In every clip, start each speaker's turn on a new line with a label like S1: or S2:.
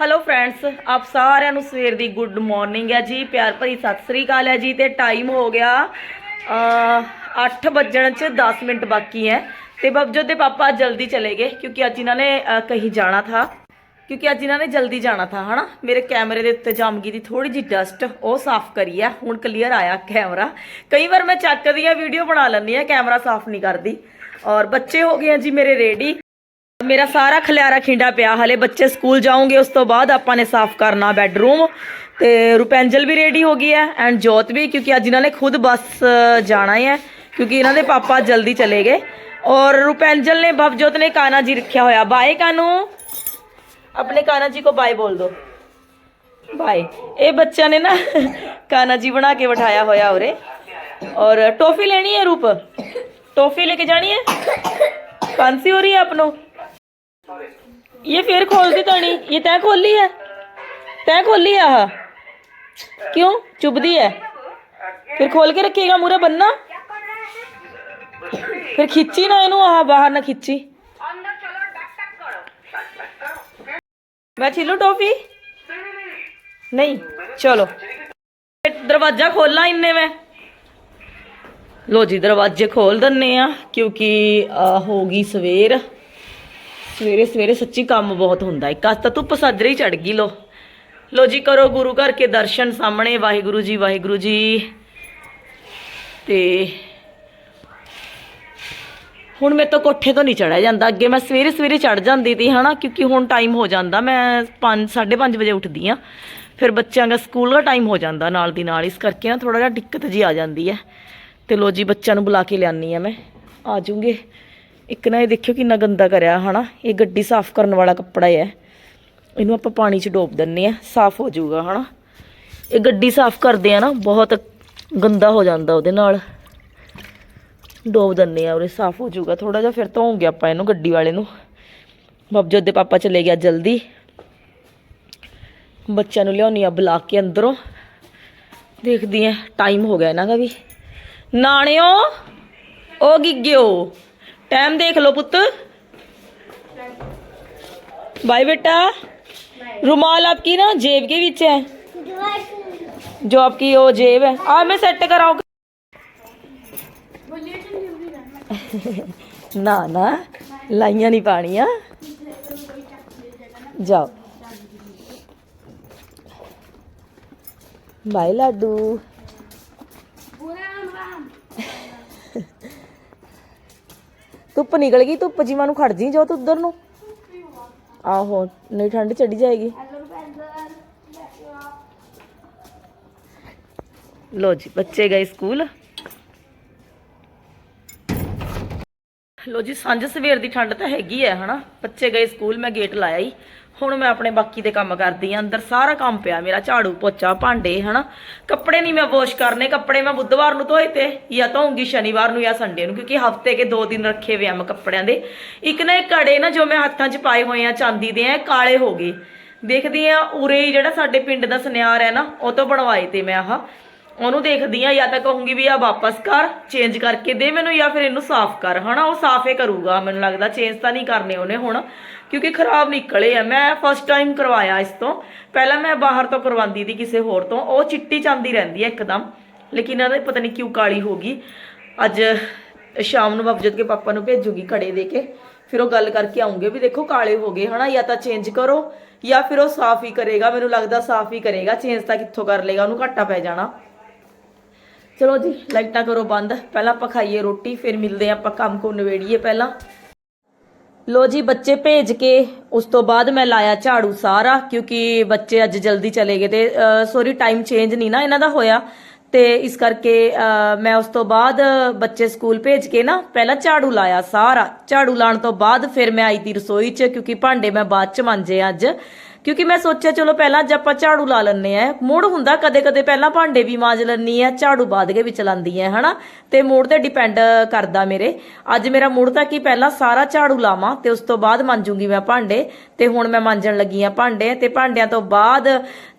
S1: Hello friends ਆਪ ਸਾਰਿਆਂ ਨੂੰ ਸਵੇਰ ਦੀ ਗੁੱਡ ਮਾਰਨਿੰਗ ਹੈ ਜੀ ਪਿਆਰ ਭਰੀ ਸਤਿ ਸ੍ਰੀ ਅਕਾਲ ਹੈ ਜੀ ਤੇ ਟਾਈਮ ਹੋ ਗਿਆ ਅ 8 ਵੱਜਣ ਚ 10 ਮਿੰਟ ਬਾਕੀ ਹੈ। ਤੇ ਬਬਜੋ ਦੇ ਪਾਪਾ ਜਲਦੀ ਚਲੇ ਗਏ ਕਿਉਂਕਿ ਅੱਜ ਇਹਨਾਂ ਨੇ ਅ, ਜਾਣਾ ਥਾ। ਕਿਉਂਕਿ ਅੱਜ ਇਹਨਾਂ ਨੇ ਜਲਦੀ ਜਾਣਾ ਥਾ ਹਨਾ? ਮੇਰੇ ਕੈਮਰੇ ਦੇ ਉੱਤੇ ਜੰਮ ਗਈ ਦੀ ਥੋੜੀ ਜਿਹੀ ਡਸਟ ਉਹ ਸਾਫ਼ ਕਰੀ ਆ ਹੁਣ ਕਲੀਅਰ ਆਇਆ ਕੈਮਰਾ। ਕਈ ਵਾਰ ਮੈਂ ਚੱਕਦੀ ਆ ਵੀਡੀਓ ਬਣਾ ਲੈਂਦੀ ਆ ਕੈਮਰਾ ਸਾਫ਼ ਨਹੀਂ ਕਰਦੀ। ਔਰ ਬੱਚੇ ਹੋ ਗਏ ਆ ਜੀ ਮੇਰੇ ਰੈਡੀ ਮੇਰਾ ਸਾਰਾ ਖਲਿਆਰਾ ਖਿੰਡਾ ਪਿਆ ਹਲੇ ਬੱਚੇ ਸਕੂਲ ਜਾਓਗੇ ਉਸ ਤੋਂ ਬਾਅਦ ਆਪਾਂ ਨੇ ਸਾਫ਼ ਕਰਨਾ ਬੈੱਡਰੂਮ ਤੇ ਰੁਪੈਂਜਲ ਵੀ ਰੈਡੀ ਹੋ ਗਈ ਹੈ ਐਂਡ ਜੋਤ ਵੀ ਕਿਉਂਕਿ ਅੱਜ ਇਹਨਾਂ ਨੇ ਖੁਦ ਬੱਸ ਜਾਣਾ ਹੈ ਕਿਉਂਕਿ ਇਹਨਾਂ ਦੇ ਪਾਪਾ ਜਲਦੀ ਚਲੇ ਗਏ ਔਰ ਰੁਪੈਂਜਲ ਨੇ ਭਵਜੋਤ ਨੇ ਕਾਨਾ ਜੀ ਰੱਖਿਆ ਹੋਇਆ ਬਾਏ ਕਾਨੂ ਆਪਣੇ ਕਾਨਾ ਜੀ ਕੋ ਬਾਏ ਬੋਲ ਦੋ ਬਾਏ ਇਹ ਬੱਚਿਆਂ ਨੇ ਨਾ ਕਾਨਾ ਜੀ ਬਣਾ ਕੇ ਬਿਠਾਇਆ ਹੋਇਆ ਉਰੇ ਔਰ ਟੋਫੀ ਲੈਣੀ ਹੈ ਰੂਪ टॉफी लेके जानी है खांसी हो रही है अपनों ये फिर खोल दी तानी ये तय खोली है तय खोली है आह क्यों चुभदी है फिर खोल के रखेगा मुरे बनना फिर खिंची ना इनू आह बाहर ना खिंची मैं छिलू टॉफी नहीं चलो दरवाजा खोलना इनने में ਲੋ ਜੀ ਦਰਵਾਜ਼ੇ ਖੋਲ ਦਿੰਨੇ ਆ ਕਿਉਂਕਿ ਅਹ, ਹੋ ਗਈ ਸਵੇਰ ਸਵੇਰੇ ਸਵੇਰੇ ਸੱਚੀ ਕੰਮ ਬਹੁਤ ਹੁੰਦਾ ਇੱਕ ਅੱਜ ਤਾਂ ਧੁੱਪ ਸੱਜਰੇ ਹੀ ਚੜ ਗਈ, ਲੋ। ਲੋ ਜੀ, ਕਰੋ ਗੁਰੂ ਘਰ ਕੇ ਦਰਸ਼ਨ ਸਾਹਮਣੇ। ਵਾਹਿਗੁਰੂ ਜੀ ਵਾਹਿਗੁਰੂ ਜੀ। ਤੇ ਹੁਣ ਮੇਰੇ ਤੋਂ ਕੋਠੇ ਤੋਂ ਨਹੀਂ ਚੜਿਆ ਜਾਂਦਾ। ਅੱਗੇ ਮੈਂ ਸਵੇਰੇ ਸਵੇਰੇ ਚੜ ਜਾਂਦੀ ਤੀ, ਹਨਾ? ਕਿਉਂਕਿ ਹੁਣ ਟਾਈਮ ਹੋ ਜਾਂਦਾ। ਮੈਂ 5 5:30 ਵਜੇ ਉੱਠਦੀ ਆ। ਫਿਰ ਬੱਚਿਆਂ ਦਾ ਸਕੂਲ ਦਾ ਟਾਈਮ ਹੋ ਜਾਂਦਾ ਨਾਲ ਦੀ ਨਾਲ। ਇਸ ਕਰਕੇ ਨਾ ਥੋੜਾ ਜਿਹਾ ਦਿੱਕਤ ਜੀ ਆ ਜਾਂਦੀ ਹੈ। ਤੇ ਲੋ ਜੀ, ਬੱਚਿਆਂ ਨੂੰ ਬੁਲਾ ਕੇ ਲਿਆਨੀ ਆ ਮੈਂ। ਆ ਜੂਗੇ। ਇੱਕ ਨਾ ਇਹ ਦੇਖਿਓ ਕਿੰਨਾ ਗੰਦਾ ਕਰਿਆ, ਹਨਾ? ਇਹ ਗੱਡੀ ਸਾਫ਼ ਕਰਨ ਵਾਲਾ ਕੱਪੜਾ ਹੈ ਇਹਨੂੰ ਆਪਾਂ ਪਾਣੀ 'ਚ ਡੋਬ ਦਿੰਨੇ ਆ ਸਾਫ਼ ਹੋ ਜਾਊਗਾ, ਹਨਾ? ਇਹ ਗੱਡੀ ਸਾਫ਼ ਕਰਦੇ ਆ ਨਾ, ਬਹੁਤ ਗੰਦਾ ਹੋ ਜਾਂਦਾ ਉਹਦੇ ਨਾਲ। ਡੋਬ ਦਿੰਨੇ ਆ ਉਰੇ ਸਾਫ਼ ਹੋ ਜਾਊਗਾ ਥੋੜਾ ਜਿਹਾ, ਫਿਰ ਧੋਉਂਗੇ ਆਪਾਂ ਇਹਨੂੰ, ਗੱਡੀ ਵਾਲੇ ਨੂੰ। ਬਬਜੋਤ ਦੇ ਪਾਪਾ ਚਲੇ ਗਿਆ ਜਲਦੀ। ਬੱਚਿਆਂ ਨੂੰ ਲਿਆਉਣੀ ਆ ਬੁਲਾ ਕੇ ਅੰਦਰੋਂ। ਦੇਖਦੀ ਆ ਟਾਈਮ ਹੋ ਗਿਆ ਇਹਨਾਂ ਦਾ ਵੀ। ਨਾਣਿਓ, ਉਹ ਗਿੱਗਿਓ टाइम देख लो पुत। भाई बेटा, रुमाल आपकी ना जेब के बीच है। जो आपकी वो जेब है। आ, मैं सेट कराओ ना ना, लाइया नहीं पानिया जाओ। भाई लाडू। ਧੁੱਪ ਨਿਕਲ ਗਈ, ਧੁੱਪ ਜੀਵਾਂ ਨੂੰ ਖੜ ਜੀ ਜੋ ਤੂੰ ਉਧਰ ਨੂੰ। ਆਹੋ, ਨਹੀਂ ਠੰਡ ਚੜੀ ਜਾਏਗੀ। ਲੋ ਜੀ, ਬੱਚੇ ਗਏ ਸਕੂਲ। ਲੋ ਜੀ, ਸਾਂਝ ਸਵੇਰ ਦੀ ਠੰਡ ਤਾਂ ਹੈਗੀ ਹੈ ਹਨਾ? ਬੱਚੇ ਗਏ ਸਕੂਲ, ਮੈਂ ਗੇਟ ਲਾਇਆ ਹੀ ਹੁਣ ਮੈਂ ਆਪਣੇ ਬਾਕੀ ਦੇ ਕੰਮ ਕਰਦੀ ਆ, ਅੰਦਰ ਸਾਰਾ ਕੰਮ ਪਿਆ ਮੇਰਾ, ਝਾੜੂ ਪੋਚਾ, ਭਾਂਡੇ, ਹਨਾ। ਕੱਪੜੇ ਨਹੀਂ ਮੈਂ ਵਾਸ਼ ਕਰਨੇ, ਕੱਪੜੇ ਮੈਂ ਬੁੱਧਵਾਰ ਨੂੰ ਧੋਏ ਤੇ, ਜਾਂ ਧੋਉਂਗੀ ਸ਼ਨੀਵਾਰ ਨੂੰ ਜਾਂ ਸੰਡੇ ਨੂੰ, ਕਿਉਂਕਿ ਹਫ਼ਤੇ ਕੇ ਦੋ ਦਿਨ ਰੱਖੇ ਹੋਏ ਆ ਮੈਂ ਕੱਪੜਿਆਂ ਦੇ। ਇੱਕ ਨਾ ਇਹ ਕੜੇ ਨਾ ਜੋ ਮੈਂ ਹੱਥਾਂ 'ਚ ਪਾਏ ਹੋਏ ਆ, ਚਾਂਦੀ ਦੇ ਆ ਕਾਲੇ ਹੋ ਗਏ। ਦੇਖਦੀ ਆ, ਉਰੇ ਜਿਹੜਾ ਸਾਡੇ ਪਿੰਡ ਦਾ ਸੁਨਿਆਰ ਹੈ ਨਾ, ਉਹ ਤੋਂ ਬਣਵਾਏ ਤੇ ਮੈਂ ਆਹ। ਉਹਨੂੰ ਦੇਖਦੀ ਆ, ਜਾਂ ਤਾਂ ਕਹੂੰਗੀ ਵੀ ਆ ਵਾਪਸ ਕਰ ਚੇਂਜ ਕਰਕੇ ਦੇ ਮੈਨੂੰ, ਜਾਂ ਫਿਰ ਇਹਨੂੰ ਸਾਫ਼ ਕਰ। ਹਨਾ, ਉਹ ਸਾਫ਼ੇ ਕਰੂਗਾ, ਮੈਨੂੰ ਲੱਗਦਾ ਚੇਂਜ ਤਾਂ ਨਹੀਂ ਕਰਨੇ ਉਹਨੇ ਹੁਣ, ਕਿਉਂਕਿ ਖਰਾਬ ਨਿਕਲੇ ਆ। ਮੈਂ ਫਸਟ ਟਾਈਮ ਕਰਵਾਇਆ ਇਸ ਤੋਂ। ਪਹਿਲਾਂ ਮੈਂ ਬਾਹਰ ਤੋਂ ਕਰਵਾਉਂਦੀ ਸੀ ਕਿਸੇ ਹੋਰ ਤੋਂ। ਉਹ ਚਿੱਟੀ ਚਾਂਦੀ ਰਹਿੰਦੀ ਹੈ ਇੱਕਦਮ, ਲੇਕਿਨ ਇਹਨਾਂ ਦੇ ਪਤਾ ਨਹੀਂ ਕਿਉਂ ਕਾਲੀ ਹੋ ਗਈ। ਅੱਜ ਸ਼ਾਮ ਨੂੰ ਬਬਜਤ ਕੇ ਪਾਪਾ ਨੂੰ ਭੇਜੂਗੀ ਕੜੇ ਦੇ ਕੇ। ਫਿਰ ਉਹ ਗੱਲ ਕਰਕੇ ਆਉਂਗੇ ਵੀ ਦੇਖੋ ਕਾਲੇ ਹੋ ਗਏ, ਹਨਾ, ਜਾਂ ਤਾਂ ਚੇਂਜ ਕਰੋ, ਜਾਂ ਫਿਰ ਉਹ ਸਾਫ਼ ਹੀ ਕਰੇਗਾ, ਮੈਨੂੰ ਲੱਗਦਾ ਸਾਫ਼ ਹੀ ਕਰੇਗਾ। ਚੇਂਜ ਤਾਂ ਕਿੱਥੋਂ ਕਰ ਲੇਗਾ ਉਹਨੂੰ ਘਾਟਾ ਪੈ ਜਾਣਾ। ਚਲੋ ਜੀ, ਲਾਈਟਾਂ ਕਰੋ ਬੰਦ। ਪਹਿਲਾਂ ਆਪਾਂ ਖਾਈਏ ਰੋਟੀ, ਫਿਰ ਮਿਲਦੇ ਹਾਂ ਆਪਾਂ ਕੰਮ ਕੋ ਨਵੇੜੀਏ ਪਹਿਲਾਂ। ਲੋ ਜੀ, ਬੱਚੇ ਭੇਜ ਕੇ ਉਸ ਤੋਂ ਬਾਅਦ ਮੈਂ ਲਾਇਆ ਝਾੜੂ ਸਾਰਾ, ਕਿਉਂਕਿ ਬੱਚੇ ਅੱਜ ਜਲਦੀ ਚਲੇ ਗਏ ਤੇ ਸੌਰੀ ਟਾਈਮ ਚੇਂਜ ਨਹੀਂ ਨਾ ਇਹਨਾਂ ਦਾ ਹੋਇਆ। ਤੇ ਇਸ ਕਰਕੇ ਮੈਂ ਉਸ ਤੋਂ ਬਾਅਦ ਬੱਚੇ ਸਕੂਲ ਭੇਜ ਕੇ ਨਾ ਪਹਿਲਾਂ ਝਾੜੂ ਲਾਇਆ ਸਾਰਾ। ਝਾੜੂ ਲਾਉਣ ਤੋਂ ਬਾਅਦ ਫਿਰ ਮੈਂ ਆਈ ਤੀ ਰਸੋਈ 'ਚ, ਕਿਉਂਕਿ ਭਾਂਡੇ ਮੈਂ ਬਾਅਦ 'ਚ ਮਾਂਜੇ ਅੱਜ। ਕਿਉਂਕਿ ਮੈਂ ਸੋਚਿਆ, ਚਲੋ ਪਹਿਲਾਂ ਅੱਜ ਆਪਾਂ ਝਾੜੂ ਲਾ ਲੈਣੇ ਆ ਮੂਡ ਹੁੰਦਾ ਕਦੇ ਕਦੇ ਪਹਿਲਾਂ ਭਾਂਡੇ ਵੀ ਮਾਂਜ ਲੈਣੀ ਆ, ਝਾੜੂ ਬਾਅਦ ਦੇ ਵਿੱਚ ਲਾਂਦੀ ਆ, ਹਨਾ? ਤੇ ਮੂਡ ਤੇ ਡਿਪੈਂਡ ਕਰਦਾ ਮੇਰੇ। ਅੱਜ ਮੇਰਾ ਮੂਡ ਤਾਂ ਕਿ ਪਹਿਲਾਂ ਸਾਰਾ ਝਾੜੂ ਲਾਵਾਂ ਤੇ ਉਸ ਤੋਂ ਬਾਅਦ ਮਾਂਜੂਗੀ ਮੈਂ ਭਾਂਡੇ, ਤੇ ਹੁਣ ਮੈਂ ਮਾਂਜਣ ਲੱਗੀ ਆ ਭਾਂਡੇ, ਤੇ ਭਾਂਡਿਆਂ ਤੋਂ ਬਾਅਦ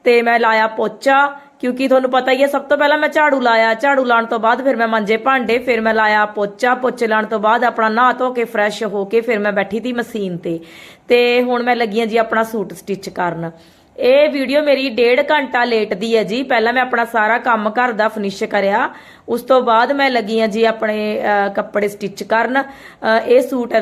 S1: ਤੇ ਮੈਂ ਲਾਇਆ ਪੋਚਾ ਕਿਉਂਕਿ ਤੁਹਾਨੂੰ ਪਤਾ ਹੀ ਹੈ, ਸਭ ਤੋਂ ਪਹਿਲਾਂ ਮੈਂ ਝਾੜੂ ਲਾਇਆ। ਝਾੜੂ ਲਾਉਣ ਤੋਂ ਬਾਅਦ ਫਿਰ ਮੈਂ ਮਾਂਜੇ ਭਾਂਡੇ, ਫਿਰ ਮੈਂ ਲਾਇਆ ਪੋਚਾ। ਪੋਚੇ ਲਾਉਣ ਤੋਂ ਬਾਅਦ ਆਪਣਾ ਨਹਾ ਧੋ ਕੇ ਫਰੈਸ਼ ਹੋ ਕੇ ਫਿਰ ਮੈਂ ਬੈਠੀ ਤੀ ਮਸ਼ੀਨ ਤੇ। ਤੇ ਹੁਣ ਮੈਂ ਲੱਗੀ ਆ ਜੀ ਆਪਣਾ ਸੂਟ ਸਟਿਚ ਕਰਨ। ਇਹ ਵੀਡੀਓ ਮੇਰੀ ਡੇਢ ਘੰਟਾ ਲੇਟ ਦੀ ਹੈ ਜੀ। ਪਹਿਲਾਂ ਮੈਂ ਆਪਣਾ ਸਾਰਾ ਕੰਮ ਘਰ ਦਾ ਫਿਨਿਸ਼ ਕਰਿਆ। ਉਸ ਤੋਂ ਬਾਅਦ ਮੈਂ ਲੱਗੀ ਹਾਂ ਜੀ ਆਪਣੇ ਕੱਪੜੇ ਸਟਿਚ ਕਰਨ। ਇਹ ਸੂਟ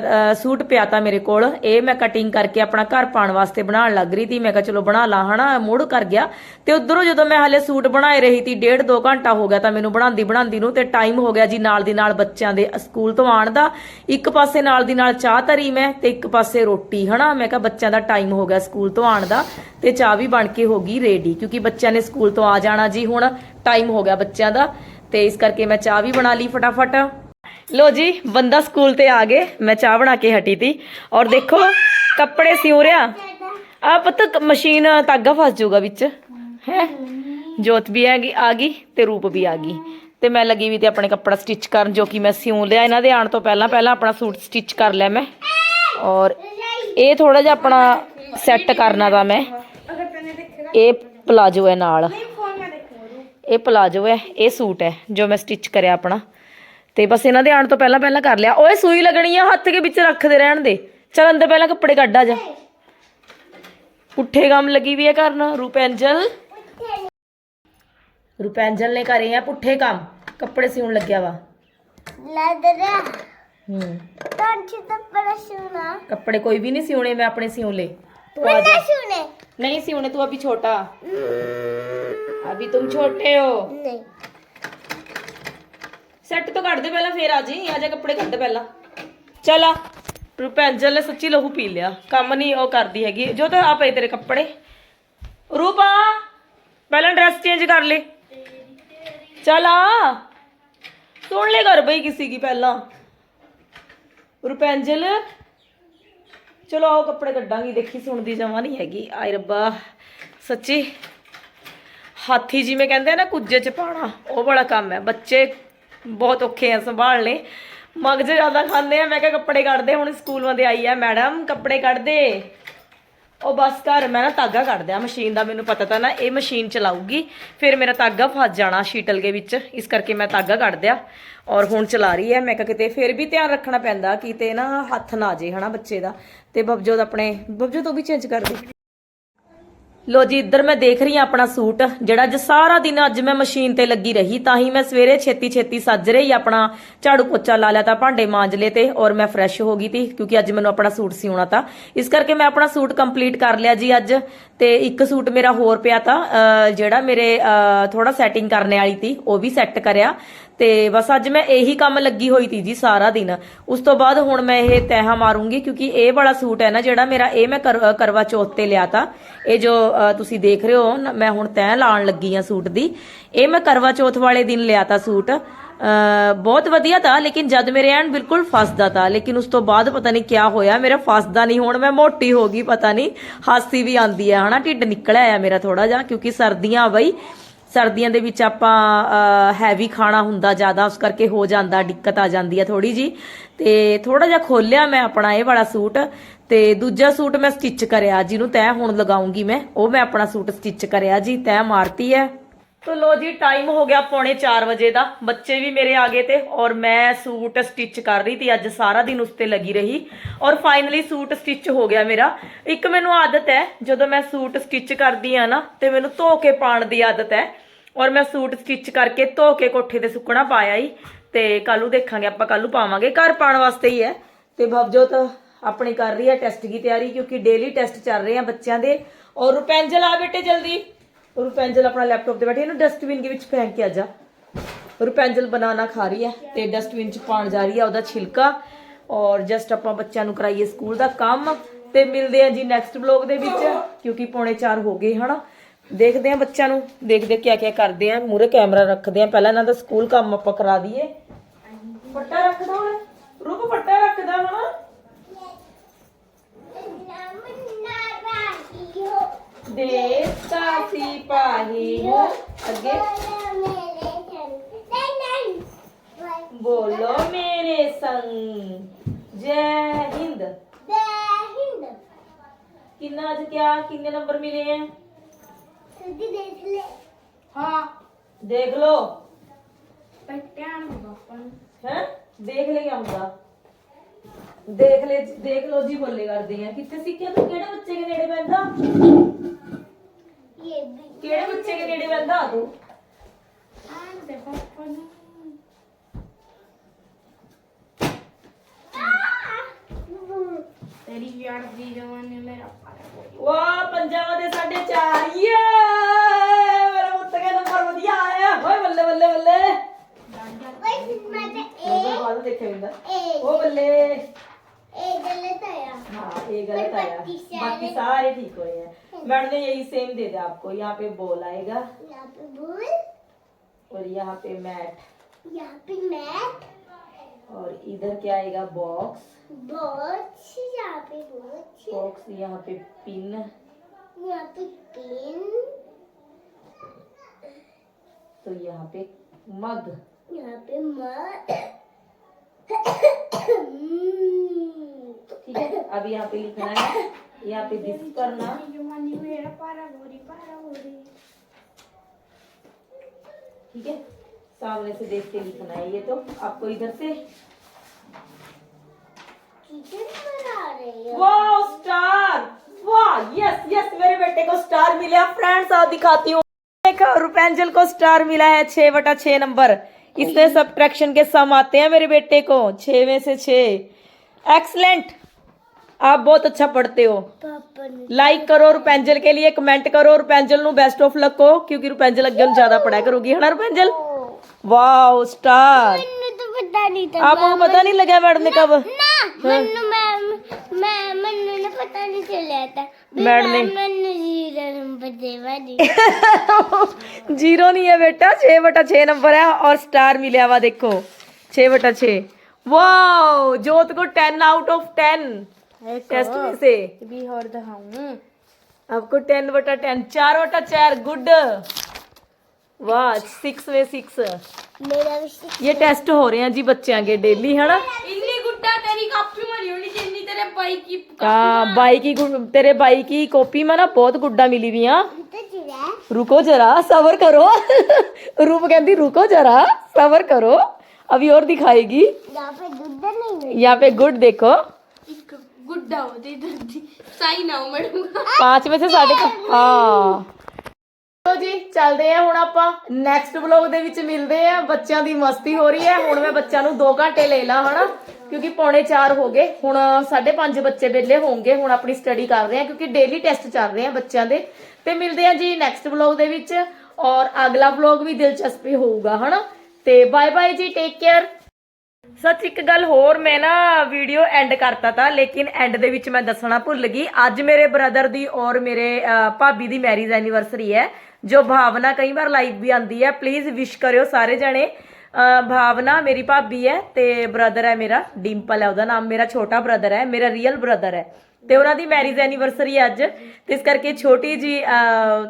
S1: ਸੂਟ ਪਿਆ ਤਾ ਮੇਰੇ ਕੋਲ। ਇਹ ਮੈਂ ਕਟਿੰਗ ਕਰਕੇ ਆਪਣਾ ਘਰ ਪਾਉਣ ਵਾਸਤੇ ਬਣਾਉਣ ਲੱਗ ਰਹੀ ਸੀ। ਮੈਂ ਕਿਹਾ ਚਲੋ ਬਣਾ ਲਾ, ਹਨਾ ਮੂਡ ਕਰ ਗਿਆ। ਤੇ ਉਧਰੋਂ ਜਦੋਂ ਮੈਂ ਹਲੇ ਸੂਟ ਬਣਾਏ ਰਹੀ ਸੀ, ਡੇਢ ਦੋ ਘੰਟਾ ਹੋ ਗਿਆ ਤਾਂ ਮੈਨੂੰ ਬਣਾਉਂਦੀ ਬਣਾਉਂਦੀ ਨੂੰ, ਤੇ ਟਾਈਮ ਹੋ ਗਿਆ ਜੀ ਨਾਲ ਦੀ ਨਾਲ ਬੱਚਿਆਂ ਦੇ ਸਕੂਲ ਤੋਂ ਆਣ ਦਾ। ਇੱਕ ਪਾਸੇ ਨਾਲ ਦੀ ਨਾਲ ਚਾਹ ਧਰੀ ਮੈਂ, ਤੇ ਇੱਕ ਪਾਸੇ ਰੋਟੀ, ਹਨਾ। ਮੈਂ ਕਿਹਾ ਬੱਚਿਆਂ ਦਾ ਟਾਈਮ ਹੋ ਗਿਆ ਸਕੂਲ ਤੋਂ ਆਣ ਦਾ, ਤੇ ਚਾਹ ਵੀ ਬਣ ਕੇ ਹੋ ਗਈ ਰੈਡੀ ਕਿਉਂਕਿ ਬੱਚਿਆਂ ਨੇ ਸਕੂਲ ਤੋਂ ਆ ਜਾਣਾ ਜੀ ਹੁਣ। ਟਾਈਮ ਹੋ ਗਿਆ ਬੱਚਿਆਂ ਦਾ। ਤੇ ਇਸ ਕਰਕੇ ਮੈਂ ਚਾਹ ਵੀ ਬਣਾ ਲਈ ਫਟਾਫਟ। ਲੋ ਜੀ, ਬੰਦਾ ਸਕੂਲ ਤੇ ਆ ਗਏ। ਮੈਂ ਚਾਹ ਬਣਾ ਕੇ ਹਟੀ ਤੀ। ਔਰ ਦੇਖੋ, ਕੱਪੜੇ ਸਿਉ ਰਿਆ ਆ ਪਤਾ ਮਸ਼ੀਨ ਤਾਗਾ ਫਸ ਜਾਊਗਾ ਵਿੱਚ। ਹੈ? ਜੋਤ ਵੀ ਹੈਗੀ, ਆ ਗਈ ਤੇ ਰੂਪ ਵੀ ਆ ਗਈ। ਤੇ ਮੈਂ ਲੱਗੀ ਵੀ ਤੇ ਆਪਣੇ ਕੱਪੜਾ ਸਟਿਚ ਕਰਨ, ਜੋ ਕਿ ਮੈਂ ਸਿਉ ਲਿਆ। ਇਹਨਾਂ ਦੇ ਆਉਣ ਤੋਂ ਪਹਿਲਾਂ ਪਹਿਲਾਂ ਆਪਣਾ ਸੂਟ ਸਟਿਚ ਕਰ ਲਿਆ ਮੈਂ। ਔਰ ਇਹ ਥੋੜਾ ਜਿਹਾ ਆਪਣਾ ਸੈੱਟ ਕਰਨਾ ਦਾ ਮੈਂ। ਇਹ ਪਲਾਜੋ ਹੈ ਨਾਲ। ਇਹ ਪਲਾਜੋ ਹੈ ਇਹ ਸੂਟ ਹੈ ਜੋ ਮੈਂ ਸਟਿਚ ਕਰਿਆ ਆਪਣਾ। ਤੇ ਬਸ ਇਹਨਾਂ ਦੇ ਆਉਣ ਤੋਂ ਪਹਿਲਾਂ ਪਹਿਲਾਂ ਕਰ ਲਿਆ। ਓਏ ਸੂਈ ਲੱਗਣੀ ਆ ਹੱਥ ਕੇ ਵਿੱਚ ਰੱਖਦੇ ਰਹਿਣ ਦੇ। ਚਲ ਅੰਦਰ ਪਹਿਲਾਂ ਕੱਪੜੇ ਕੱਢ ਆ ਜਾ। ਪੁੱਠੇ ਕੰਮ ਲੱਗੀ ਵੀ ਹੈ ਕਰਨ ਰੂਪੈਂਜਲ। ਰੂਪੈਂਜਲ ਨੇ ਕਰੇ ਆ ਪੁੱਠੇ ਕੰਮ। ਕੱਪੜੇ ਸਿਉਣ ਲੱਗਿਆ ਵਾ।
S2: ਲੱਦਰਾ।
S1: ਹੂੰ।
S2: ਤਾਂ ਤਾਂ ਪਰ
S1: ਕੱਪੜੇ ਕੋਈ ਵੀ ਨਹੀਂ ਸਿਉਣੇ ਮੈਂ ਆਪਣੇ ਸਿਉਂ ਲੇ ਤੂੰ ਆ ਜਾ।
S2: ਸੁਣੇ
S1: नहीं सिवने तू अभी छोटा अभी तुम छोटे हो
S2: ਨਹੀਂ
S1: ਸੈੱਟ ਤੋਂ ਕੱਢ ਦੇ ਪਹਿਲਾਂ ਫੇਰ ਆ ਜੀ ਆ ਜਾ ਕੱਪੜੇ ਕੱਢ ਪਹਿਲਾਂ ਚੱਲ ਆ ਰੂਪੈਂਜਲ ਨੇ ਸੱਚੀ ਲਹੂ ਪੀ ਲਿਆ ਕੰਮ ਨਹੀਂ ਉਹ ਕਰਦੀ ਹੈਗੀ ਜੋ ਤਾਂ ਆ ਪਏ ਤੇਰੇ ਕੱਪੜੇ ਰੂਪਾ ਪਹਿਲਾਂ ਡਰੈਸ ਚੇਂਜ ਕਰ ਲੈ ਚੱਲ ਆ ਸੁਣ ਲੈ ਕਰ ਬਈ ਕਿਸੇ ਕੀ ਪਹਿਲਾਂ ਰੂਪੈਂਜਲ ਚਲੋ ਆਓ ਕੱਪੜੇ ਕੱਢਾਂਗੀ, ਦੇਖੀ ਸੁਣਦੀ ਜਮਾ ਨਹੀਂ ਹੈਗੀ। ਆਏ ਰੱਬਾ, ਸੱਚੀ। ਹਾਥੀ ਜਿਵੇਂ ਕਹਿੰਦੇ ਆ ਨਾ, ਕੁੱਜੇ ਚ ਪਾਣਾ ਉਹ ਬੜਾ ਕੰਮ ਹੈ। ਬੱਚੇ ਬਹੁਤ ਔਖੇ ਆ ਸੰਭਾਲਣੇ ਮਗਜ ਜ਼ਿਆਦਾ ਖਾਂਦੇ ਆ, ਮੈਂ ਕਿਹਾ ਕੱਪੜੇ ਕੱਢਦੇ, ਹੁਣ ਸਕੂਲ ਵਾਂਦੇ ਆਈ ਆ, ਮੈਡਮ, ਕੱਪੜੇ ਕੱਢਦੇ ਉਹ ਬਸ ਘਰ ਮੈਂ ਨਾ ਤਾਗਾ ਕੱਢ ਦਿਆ ਮਸ਼ੀਨ ਦਾ ਮੈਨੂੰ ਪਤਾ ਤਾਂ ਨਾ, ਇਹ ਮਸ਼ੀਨ ਚਲਾਊਗੀ। ਫਿਰ ਮੇਰਾ ਤਾਗਾ ਫਸ ਜਾਣਾ ਸ਼ੀਟਲ ਦੇ ਵਿੱਚ, ਇਸ ਕਰਕੇ ਮੈਂ ਤਾਗਾ ਕੱਢ ਦਿਆ ਔਰ ਹੁਣ ਚਲਾ ਰਹੀ ਹੈ, ਮੈਂ ਕਿਹਾ ਕਿਤੇ ਫਿਰ ਵੀ ਧਿਆਨ ਰੱਖਣਾ ਪੈਂਦਾ, ਕਿਤੇ ਨਾ ਹੱਥ ਨਾ ਜੇ ਹਨਾ ਬੱਚੇ ਦਾ। ਤੇ ਬਬਜੋਤ ਆਪਣੇ, ਬਬਜੋਤ ਉਹ ਵੀ ਚੇਂਜ ਕਰ ਦੇ। ਲੋ ਜੀ ਇੱਧਰ ਮੈਂ ਦੇਖ ਰਹੀ ਹਾਂ ਆਪਣਾ ਸੂਟ ਜਿਹੜਾ ਅੱਜ ਸਾਰਾ ਦਿਨ ਅੱਜ ਮੈਂ ਮਸ਼ੀਨ ਤੇ ਲੱਗੀ ਰਹੀ ਤਾਂ ਹੀ ਮੈਂ ਸਵੇਰੇ ਛੇਤੀ ਛੇਤੀ ਸੱਜ ਰਹੀ ਆਪਣਾ ਝਾੜੂ ਪੋਚਾ ਲਾ ਲਿਆ ਤਾਂ ਭਾਂਡੇ ਮਾਂਜ ਲਏ ਤੇ ਔਰ ਮੈਂ ਫਰੈਸ਼ ਹੋ ਗਈ ਤੀ ਕਿਉਂਕਿ ਅੱਜ ਮੈਨੂੰ ਆਪਣਾ ਸੂਟ ਸਿਉਣਾ ਤਾਂ। ਇਸ ਕਰਕੇ ਮੈਂ ਆਪਣਾ ਸੂਟ ਕੰਪਲੀਟ ਕਰ ਲਿਆ ਜੀ ਅੱਜ ਤੇ ਇੱਕ ਸੂਟ ਮੇਰਾ ਹੋਰ ਪਿਆ ਤਾਂ ਅਹ, ਜਿਹੜਾ ਮੇਰੇ ਥੋੜਾ ਸੈਟਿੰਗ ਕਰਨੇ ਵਾਲੀ ਤੀ ਉਹ ਵੀ ਸੈੱਟ ਕਰਿਆ। ਤੇ ਬਸ ਅੱਜ ਮੈਂ ਇਹੀ ਕੰਮ ਲੱਗੀ ਹੋਈ ਤੀ ਜੀ ਸਾਰਾ ਦਿਨ। ਉਸ ਤੋਂ ਬਾਅਦ ਹੁਣ ਮੈਂ ਇਹ ਤੈਹਾਂ ਮਾਰੂੰਗੀ ਕਿਉਂਕਿ ਇਹ ਵਾਲਾ ਸੂਟ ਹੈ ਨਾ ਜਿਹੜਾ ਮੇਰਾ, ਇਹ ਮੈਂ ਕਰਵਾ ਚੌਥ ਤੇ ਲਿਆ ਤਾ। ਇਹ ਜੋ ਤੁਸੀਂ ਦੇਖ ਰਹੇ ਹੋ ਮੈਂ ਹੁਣ ਤੈਅ ਲਾਉਣ ਲੱਗੀ ਆ ਸੂਟ ਦੀ। ਇਹ ਮੈਂ ਕਰਵਾ ਚੌਥ ਵਾਲੇ ਦਿਨ ਲਿਆ ਤਾ ਸੂਟ। ਬਹੁਤ ਵਧੀਆ ਤਾ, ਲੇਕਿਨ ਜਦ ਮੇਰੇ ਐਨ ਬਿਲਕੁਲ ਫਸਦਾ ਤਾ। ਲੇਕਿਨ ਉਸ ਤੋਂ ਬਾਅਦ ਪਤਾ ਨਹੀਂ ਕਿਆ ਹੋਇਆ, ਮੇਰਾ ਫਸਦਾ ਨਹੀਂ ਹੁਣ ਮੈਂ ਮੋਟੀ ਹੋ ਗਈ, ਪਤਾ ਨਹੀਂ ਹਾਸੀ ਵੀ ਆਂਦੀ ਆ ਹਨਾ? ਢਿੱਡ ਨਿਕਲ ਆਇਆ ਮੇਰਾ ਥੋੜਾ ਜਿਹਾ, ਕਿਉਂਕਿ ਸਰਦੀਆਂ ਆ ਬਈ। ਸਰਦੀਆਂ ਦੇ ਵਿੱਚ ਆਪਾਂ ਹੈਵੀ ਖਾਣਾ ਹੁੰਦਾ ਜ਼ਿਆਦਾ, ਉਸ ਕਰਕੇ ਹੋ ਜਾਂਦਾ, ਦਿੱਕਤ ਆ ਜਾਂਦੀ ਹੈ ਥੋੜੀ ਜੀ ਤੇ ਥੋੜਾ ਜਿਹਾ ਖੋਲਿਆ ਮੈਂ ਆਪਣਾ ਇਹ ਵਾਲਾ ਸੂਟ ਤੇ ਦੂਜਾ ਸੂਟ ਮੈਂ ਸਟਿਚ ਕਰਿਆ, ਜਿਹਨੂੰ ਤੈਅ ਹੁਣ ਲਗਾਉਂਗੀ ਮੈਂ, ਉਹ ਮੈਂ ਆਪਣਾ ਸੂਟ ਸਟਿਚ ਕਰਿਆ ਜੀ, ਤੈਅ ਮਾਰਤੀ ਹੈ। ਤੋ ਲੋ ਜੀ ਟਾਈਮ ਹੋ ਗਿਆ ਪੌਣੇ 4 ਵਜੇ ਦਾ। ਬੱਚੇ ਵੀ ਮੇਰੇ ਆ ਗਏ ਤੇ ਔਰ ਮੈਂ ਸੂਟ ਸਟਿਚ ਕਰ ਰਹੀ ਤੀ ਅੱਜ ਸਾਰਾ ਦਿਨ ਉਸ ਤੇ ਲੱਗੀ ਰਹੀ। ਔਰ ਫਾਈਨਲੀ ਸੂਟ ਸਟਿਚ ਹੋ ਗਿਆ ਮੇਰਾ। ਇੱਕ ਮੈਨੂੰ ਆਦਤ ਹੈ, ਜਦੋਂ ਮੈਂ ਸੂਟ ਸਟਿਚ ਕਰਦੀ ਆ ਨਾ, ਤੇ ਮੈਨੂੰ ਧੋ ਕੇ ਪਾਉਣ ਦੀ ਆਦਤ ਹੈ। ਔਰ ਮੈਂ ਸੂਟ ਸਟਿਚ ਕਰਕੇ ਧੋ ਕੇ ਕੋਠੇ ਤੇ ਸੁੱਕਣਾ ਪਾਇਆ ਹੀ ਤੇ ਕੱਲੂ ਦੇਖਾਂਗੇ, ਆਪਾਂ ਕੱਲੂ ਪਾਵਾਂਗੇ। ਘਰ ਪਾਉਣ ਵਾਸਤੇ ਹੀ ਹੈ। ਤੇ ਭਵਜੋਤ ਆਪਣੀ ਕਰ ਰਹੀ ਹੈ ਟੈਸਟ ਦੀ ਤਿਆਰੀ, ਕਿਉਂਕਿ ਡੇਲੀ ਟੈਸਟ ਚੱਲ ਰਹੇ ਆ ਬੱਚਿਆਂ ਦੇ। ਔਰ ਰੁਪੈਂਜਲ ਆ ਬੇਟੇ, ਜਲਦੀ। ਰੁਪੈਂਜਲ ਆਪਣਾ ਲੈਪਟਾਪ ਤੇ ਬੈਠੀ, ਇਹਨੂੰ ਡਸਟਬਿਨ ਦੇ ਵਿੱਚ ਫੇਂਕ ਰੁਪੈਂਜਲ ਬਨਾਨਾ ਖਾ ਰਹੀ ਹੈ ਤੇ ਡਸਟਬਿਨ ਚ ਪਾਣ ਜਾ ਰਹੀ ਹੈ ਉਹਦਾ ਛਿਲਕਾ। ਔਰ ਜਸਟ ਆਪਾਂ ਬੱਚਿਆਂ ਨੂੰ ਕਰਾਈਏ ਸਕੂਲ ਦਾ ਕੰਮ ਤੇ ਮਿਲਦੇ ਆ ਜੀ ਨੈਕਸਟ ਵਲੌਗ ਦੇ ਵਿੱਚ, ਕਿਉਂਕਿ ਪੌਣੇ 4 ਹੋ ਗਏ, ਹਨਾ? ਦੇਖਦੇ ਆ ਬੱਚਿਆਂ ਨੂੰ, ਦੇਖਦੇ ਕਿਆ ਕਿਆ ਕਰਦੇ ਆ ਮੂਰੇ ਕੈਮਰਾ ਰੱਖਦੇ ਆ। ਪਹਿਲਾਂ ਇਹਨਾਂ ਦਾ ਸਕੂਲ ਕੰਮ ਆਪਾਂ ਕਰਾ ਦਈਏ। ਫੱਟਾ ਰੱਖਦਾ ਹੁਣ ਰੂਪ ਫੱਟਾ ਰੱਖਦਾ ਹਨਾ ਦੇਸ ਦਾ ਸਿਪਾਹੀ ਹੂੰ ਅੱਗੇ ਬੋਲੋ ਮੇਰੇ ਸੰਗ ਜੈ ਹਿੰਦ ਕਿੰਨਾ ਅੱਜ ਕਿਆ ਕਿੰਨੇ ਨੰਬਰ ਮਿਲੇ ਹੈ
S3: ਹਾਂ
S1: ਦੇਖ ਲੋ
S3: ਪਟਿਆਣ ਪਾਪਾ ਨੂੰ
S1: ਹੈ ਦੇਖ ਲੈ ਹੁੰਦਾ ਦੇਖ ਲੈ ਦੇਖ ਲੋ ਜੀ ਬੋਲੇ ਕਰਦੇ ਆ ਕਿੱਥੇ ਸਿੱਖਿਆ ਤੂੰ ਕਿਹੜੇ ਬੱਚੇ ਦੇ ਨੇੜੇ ਬੈੰਦਾ
S2: ये भी।
S1: ਕਿਹੜੇ ਬੱਚੇ ਦੇ ਨੇੜੇ ਬੈੰਦਾ ਤੂੰ
S3: ਆਣ ਦੇ ਪਾਪਾ ਨੂੰ ਤੇਰੀ ਯਾਰ ਦੀ
S1: हैं मैडम ने यही सेम दे दिया आपको यहाँ पे बॉल आएगा
S2: यहाँ पे बॉल
S1: और यहाँ पे मैट
S2: यहाँ पे मैट
S1: और इधर क्या आएगा बॉक्स
S2: बॉक्स यहाँ पे बॉक्स
S1: बॉक्स यहाँ पे पिन
S2: यहाँ पे पेन
S1: तो यहाँ पे मग
S2: यहाँ पे मग
S1: ठीक है अब यहाँ पे लिखना है यहाँ पे दिस करना। ठीक है? सामने से देख के लिखना है ये तो। आपको इधर से। वाह स्टार! वाह यस यस मेरे बेटे को स्टार मिला। फ्रेंड्स आप दिखाती हूँ। रुपेंजल को स्टार मिला है छह बटा छह नंबर। इसमें सब्ट्रैक्शन के सम आते हैं मेरे बेटे को। छह में से छह। एक्सलेंट आप बहुत अच्छा पढ़ते हो
S2: पापा ने
S1: ਲਾਈਕ ਕਰੋ ਰੁਪੈਂਜਲ ਕੇ ਲਈ ਕਮੈਂਟ ਕਰੋ ਰੁਪੈਂਜਲ ਨੂੰ ਬੈਸਟ ਆਫ ਲੱਕ ਕਹੋ ਕਿਉਂਕਿ ਰੁਪੈਂਜਲ ਅੱਗੇ ਨੂੰ ਜ਼ਿਆਦਾ ਪੜਿਆ ਕਰੂਗੀ ਹਨਾ ਰੁਪੈਂਜਲ ਵਾਓ ਸਟਾਰ
S2: मैंने तो पता नहीं था
S1: आपको पता नहीं लगा मैडम ने कब
S2: ना मन्नू मैम मैं मन्नू ने पता नहीं चला था
S1: मैडम ने-
S2: मन्नू जीरो नंबर देवा दी
S1: जीरो नहीं है बेटा छह बटा छह नंबर है और स्टार मिला हुआ देखो छह बटा छह वाओ जोत को ten out of ten
S3: test
S1: आपको टेन बटा टेन चार बटा चार गुड वाह सिक्स सिक्स ये टेस्ट हो रहे हैं जी बच्चों के डेली है ना? बाई की हाँ, तेरे बाई की कॉपी में ना बहुत गुड्डा मिली हुई हाँ। रुको जरा। सबर करो। रूप कहती रुको जरा सबर करो। अभी और दिखाएगी।
S2: यहाँ पे
S1: गुड देखो। गुड देखो
S3: ਇੱਕ ਗੁੱਡਾ ਉਹਦੀ ਦਰਦੀ ਸਾਈ ਨਾ ਮੈਡਮ
S1: ਪੰਜ ਵਿੱਚ ਸਾਡੇ ਕੋਲ ਹਾਂ ਚਲੋ ਜੀ ਚੱਲਦੇ ਆ ਹੁਣ ਆਪਾਂ ਨੈਕਸਟ ਵਲੌਗ ਦੇ ਵਿੱਚ ਮਿਲਦੇ ਆ ਬੱਚਿਆਂ ਦੀ ਮਸਤੀ ਹੋ ਰਹੀ ਹੈ ਹੁਣ ਮੈਂ ਬੱਚਿਆਂ ਨੂੰ 2 ਘੰਟੇ ਲੈ ਲਾ ਹਨਾ ਕਿਉਂਕਿ ਪੌਣੇ 4 ਹੋ ਗਏ ਹੁਣ 5:30 ਬੱਚੇ ਵਿਹਲੇ ਹੋਣਗੇ ਹੁਣ ਆਪਣੀ ਸਟੱਡੀ ਕਰ ਰਹੇ ਆ ਕਿਉਂਕਿ ਡੇਲੀ ਟੈਸਟ ਚੱਲ ਰਹੇ ਆ ਬੱਚਿਆਂ ਦੇ ਤੇ ਮਿਲਦੇ ਆ ਜੀ ਨੈਕਸਟ ਵਲੌਗ ਦੇ ਵਿੱਚ ਔਰ ਅਗਲਾ ਵਲੌਗ ਵੀ ਦਿਲਚਸਪੀ ਹੋਊਗਾ ਹਨਾ ਤੇ ਬਾਏ ਬਾਏ ਜੀ ਟੇਕ ਕੇਅਰ ਸੱਚ ਇੱਕ ਗੱਲ ਹੋਰ ਮੈਂ ਨਾ ਵੀਡੀਓ ਐਂਡ ਕਰਤਾ ਤਾ, ਲੇਕਿਨ ਐਂਡ ਦੇ ਵਿੱਚ ਮੈਂ ਦੱਸਣਾ ਭੁੱਲ ਗਈ। ਅੱਜ ਮੇਰੇ ਬ੍ਰਦਰ ਦੀ ਔਰ ਮੇਰੇ ਭਾਬੀ ਦੀ ਮੈਰਿਜ ਐਨੀਵਰਸਰੀ ਹੈ, ਜੋ ਭਾਵਨਾ ਕਈ ਵਾਰ ਲਾਈਵ ਵੀ ਆਂਦੀ ਹੈ। ਪਲੀਜ਼ ਵਿਸ਼ ਕਰਿਓ ਸਾਰੇ ਜਣੇ। ਭਾਵਨਾ ਮੇਰੀ ਭਾਬੀ ਹੈ ਤੇ ਬ੍ਰਦਰ ਹੈ ਮੇਰਾ, ਡਿੰਪਲ ਹੈ ਉਹਦਾ ਨਾਮ। ਮੇਰਾ ਛੋਟਾ ਬ੍ਰਦਰ ਹੈ, ਮੇਰਾ ਰੀਅਲ ਬ੍ਰਦਰ ਹੈ। ਤੇ ਉਹਨਾਂ ਦੀ ਮੈਰਿਜ ਐਨੀਵਰਸਰੀ ਅੱਜ। ਤੇ ਇਸ ਕਰਕੇ ਛੋਟੀ ਜੀ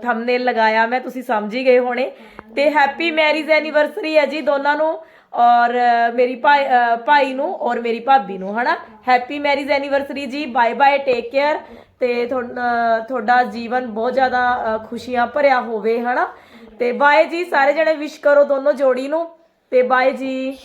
S1: ਥੰਬਨੇਲ ਲਗਾਇਆ ਮੈਂ, ਤੁਸੀਂ ਸਮਝ ਹੀ ਗਏ ਹੋਣੇ। ਤੇ ਹੈਪੀ ਮੈਰਿਜ ਐਨੀਵਰਸਰੀ ਹੈ ਜੀ ਦੋਨਾਂ ਨੂੰ। ਔਰ ਮੇਰੀ ਭਾਈ ਭਾਈ ਨੂੰ ਔਰ ਮੇਰੀ ਭਾਬੀ ਨੂੰ, ਹਨਾ? Happy marriage anniversary ji bye bye take care ਤੇ ਤੁਹਾਡਾ ਜੀਵਨ ਬਹੁਤ ਜ਼ਿਆਦਾ ਖੁਸ਼ੀਆਂ ਭਰਿਆ ਹੋਵੇ, ਹਨਾ? ਤੇ ਬਾਏ ਜੀ, ਸਾਰੇ ਜਣੇ ਵਿਸ਼ ਕਰੋ ਦੋਨੋਂ ਜੋੜੀ ਨੂੰ। ਤੇ ਬਾਏ ਜੀ।